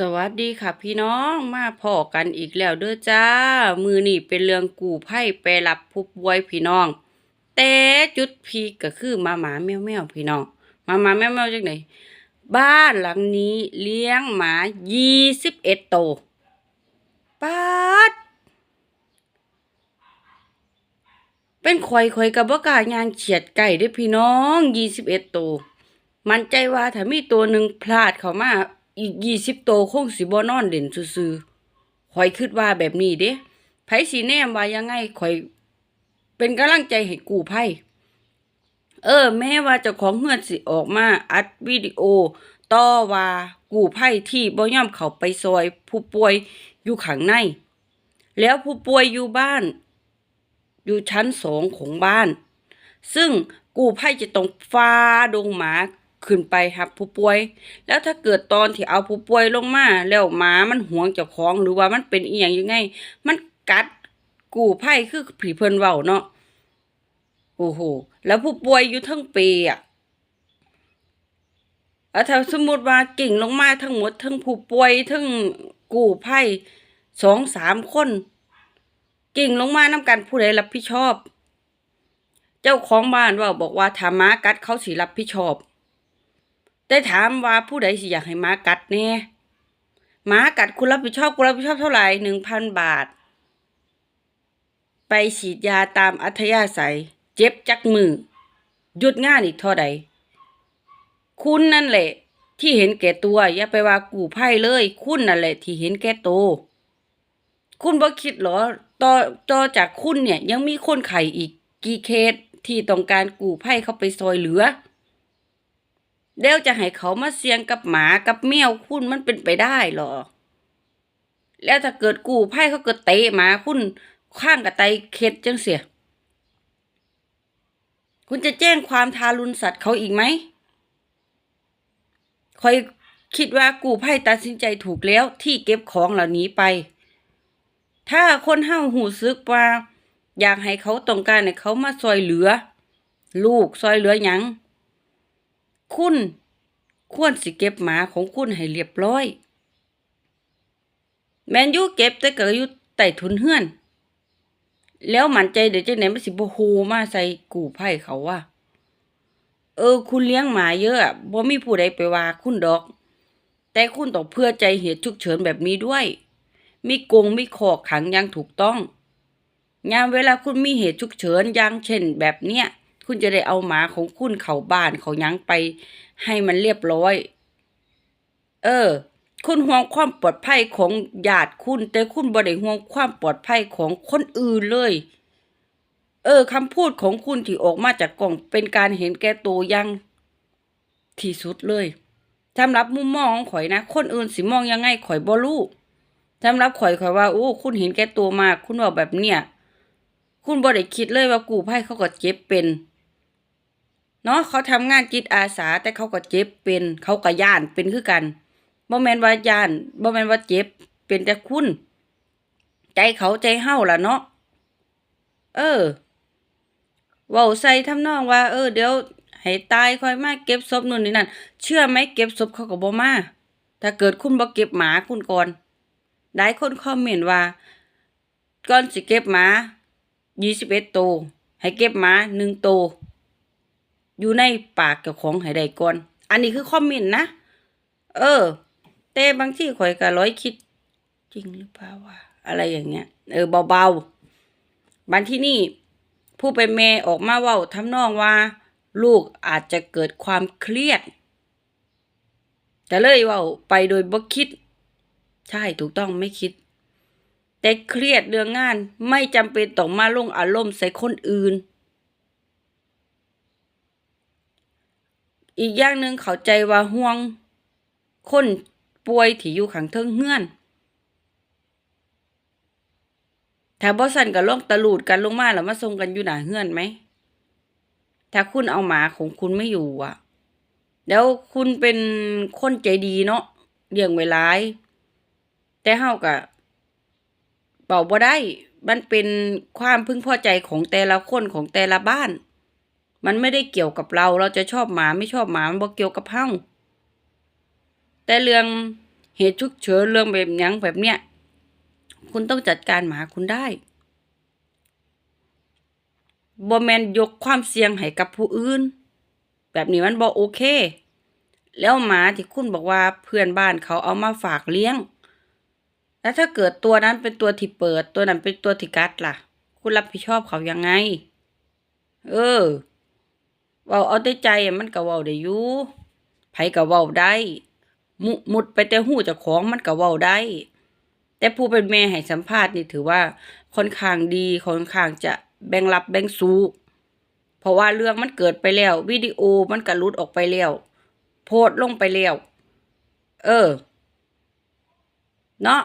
สวัสดีค่ะพี่น้องมาพอกันอีกแล้วเด้อจ้า มือนี่เป็นเรื่องกู่ไพ่ไปรับผู้ป่วยพี่น้อง แต่จุดพีก็คือมาหมาแมวแมวพี่น้องมาหมาแมวแมวจังไหนบ้านหลังนี้เลี้ยงหมายี่สิบเอ็ดโตวป๊าดเป็นข่อยข่อยกับบ่กายางเฉียดไก่ด้อพี่น้องยี่สิบเอ็ดตัวมันใจว่าถ้ามีตัวหนึ่งพลาดเข้ามา อีกยี่สิบตัวคงสิบ่นอนเด่นซื่อๆข่อยคิดว่าแบบนี้เด้ไผสิแนมว่ายังไงข่อย เป็นกำลังใจให้กู้ภัยเออ แม้ว่าเจ้าของเฮือนสิออกมา อัดวิดีโอ ต่อว่ากู้ภัยที่บ่ยอมเข้าไปซอย ผู้ป่วยอยู่ข้างใน แล้วผู้ป่วยอยู่บ้าน อยู่ชั้นสองของบ้าน ซึ่งกู้ภัยจะต้องฟ้าดงหมา ขึ้นไปครับผู้ป่วย แล้วถ้าเกิดตอนที่เอาผู้ป่วยลงมาแล้วหมามันห่วงเจ้าของหรือว่ามันเป็นอีหยังยังไง มันกัดกู้ภัยคือผีเพิ่นเว้าเนาะโอ้โหแล้วผู้ป่วยอยู่ทั้งปีอะแล้วถ้าสมมติว่ากิ่งลงมาทั้งหมด ทั้งผู้ป่วยทั้งกู้ภัยสองสามคนกิ่งลงมานำกันผู้ใดรับผิดชอบ เจ้าของบ้านเว่าบอกว่าถ้าหมากัดเขาสิรับผิดชอบ ได้ถามว่าผู้ใดสิอยากให้หมากัดแน่หมากัดคุณรับผิดชอบคุณรับผิดชอบเท่าไหร่หนึ่งพันบาท ไปฉีดยาตามอัธยาศัย เจ็บจักมือหยุดงานอีกเท่าใด คุณนั่นแหละ ที่เห็นแก่ตัวอย่าไปว่ากูไพ่เลย คุณนั่นแหละ ที่เห็นแก่ตัวคุณบ่คิดเหรอต่อต่อจากคุณเนี่ย ยังมีคนไข้อีกกี่เคสที่ต้องการกูไพ่เข้าไปซอยเหลือ เดี๋ยวจะให้เขามาเสี่ยงกับหมากับแมวคุณมันเป็นไปได้เหรอ แล้วถ้าเกิดกูไพ่เขาเกิดเตะหมาคุณข้างกับไตเคสจังเสีย คุณจะแจ้งความทารุณสัตว์เขาอีกไหมคอยคิดว่ากูไพ่ตัดสินใจถูกแล้วที่เก็บของเหล่านี้ไป ถ้าคนเฮาหูซึกว่า อยากให้เขาต้องการให้เขามาซอยเหลือ ลูกซอยเหลือหยัง คุณ ควรสิเก็บหมาของคุณให้เรียบร้อย แมนยูเก็บแต่ก็อยู่ใต้ทุนเฮือน แล้วมันใจเดี๋ยวจังไหนมันสิบโฮมาใส่กูไผ่เขาว่า เออ คุณเลี้ยงหมาเยอะอะบ่มีผู้ใดไปว่าคุณดอก แต่คุณต้องเพื่อใจเหตุฉุกเฉินแบบนี้ด้วย มีกงมีขอกขังอย่างถูกต้องยามเวลาคุณมีเหตุฉุกเฉินอย่างเช่นแบบเนี้ย คุณจะได้เอาหมาของคุณเขาบ้านเขายังไป ให้มันเรียบร้อย เออ คุณห่วงความปลอดภัยของญาติคุณ แต่คุณบ่ได้ห่วงความปลอดภัยของคนอื่นเลย เออคำพูดของคุณที่ออกมาจากกล่องเป็นการเห็นแก่ตัวยังที่สุดเลยสำหรับมุมมองของข่อยนะ คนอื่นสิมองยังไงข่อยบ่รู้สำหรับข่อยข่อยว่าโอ้คุณเห็นแก่ตัวมาก คุณว่าแบบเนี้ยคุณบ่ได้คิดเลยว่ากูภัยเขาก็เจ็บเป็น เนาะเขาทำงานจิตอาสา แต่เขาก็เจ็บเป็น เขาก็ย่านเป็นคือกันบ่แมนว่าย่านบ่แมนว่าเจ็บ เป็นแต่คุณ ใจเขาใจเฮาล่ะเนาะเออเว้าใส่ทำนองว่า เออ เดี๋ยวให้ตายค่อยมาเก็บศพนู่นนี่นั่นเชื่อไหมเก็บศพเขาก็บ่มาถ้าเกิดคุณบ่เก็บหมาคุณก่อนหลายคนคอมเมนต์ว่าก่อนสิเก็บหมา21ตัวให้เก็บหมา1ตัว อยู่ในปากเจ้าของให้ได้ก่อน อันนี้คือคอมเมนต์นะ เออ แต่บางที่ข่อยก็ร้อยคิด จริงหรือเปล่าวะอะไรอย่างเงี้ย เออเบาๆบันที่นี่ ผู้เป็นแม่ออกมาว้าทำนองว่า ลูกอาจจะเกิดความเครียดแต่เลยว่าไปโดยบ่คิด ใช่ถูกต้องไม่คิด แต่เครียดเรื่องงานไม่จำเป็นต้องมาลงอารมณ์ใส่คนอื่น อีกอย่างหนึ่งเข้าใจว่าห่วง คนป่วยที่อยู่ข้างเทิงเฮือน ถ้าบ่สั่นก็ลองตะลูดกันลงมาแล้วมาส่งกันอยู่หนาเฮือนไหม ถ้าคุณเอาหมาของคุณไม่อยู่อะ แล้วคุณเป็นคนใจดีเนาะเลี้ยงไว้หลาย แต่เฮาก็เป่าบ่ได้ มันเป็นความพึงพอใจของแต่ละคนของแต่ละบ้าน มันไม่ได้เกี่ยวกับเรา เราจะชอบหมาไม่ชอบหมามันบ่เกี่ยวกับเฮาแต่เรื่องเหตุฉุกเฉินเรื่องแบบยังแบบเนี้ยคุณต้องจัดการหมาคุณได้บ่แมนยกความเสี่ยงให้กับผู้อื่น แบบนี้มันบ่โอเค แล้วหมาที่คุณบอกว่าเพื่อนบ้านเขาเอามาฝากเลี้ยง แล้วถ้าเกิดตัวนั้นเป็นตัวที่เปิด ตัวนั้นเป็นตัวที่กัดล่ะ คุณรับผิดชอบเขายังไง เออ เว้าเอาแต่ใจมันก็เว้าได้อยู่ไผก็เว้าได้ มุมุดไปแต่หูเจ้าของมันก็เว้าได้ แต่ผู้เป็นแม่ให้สัมภาษณ์นี่ถือว่าค่อนข้างดีค่อนข้างจะแบ่งรับแบ่งสู้ เพราะว่าเรื่องมันเกิดไปแล้ว วิดีโอมันก็หลุดออกไปแล้ว โพสลงไปแล้ว เออ เนาะ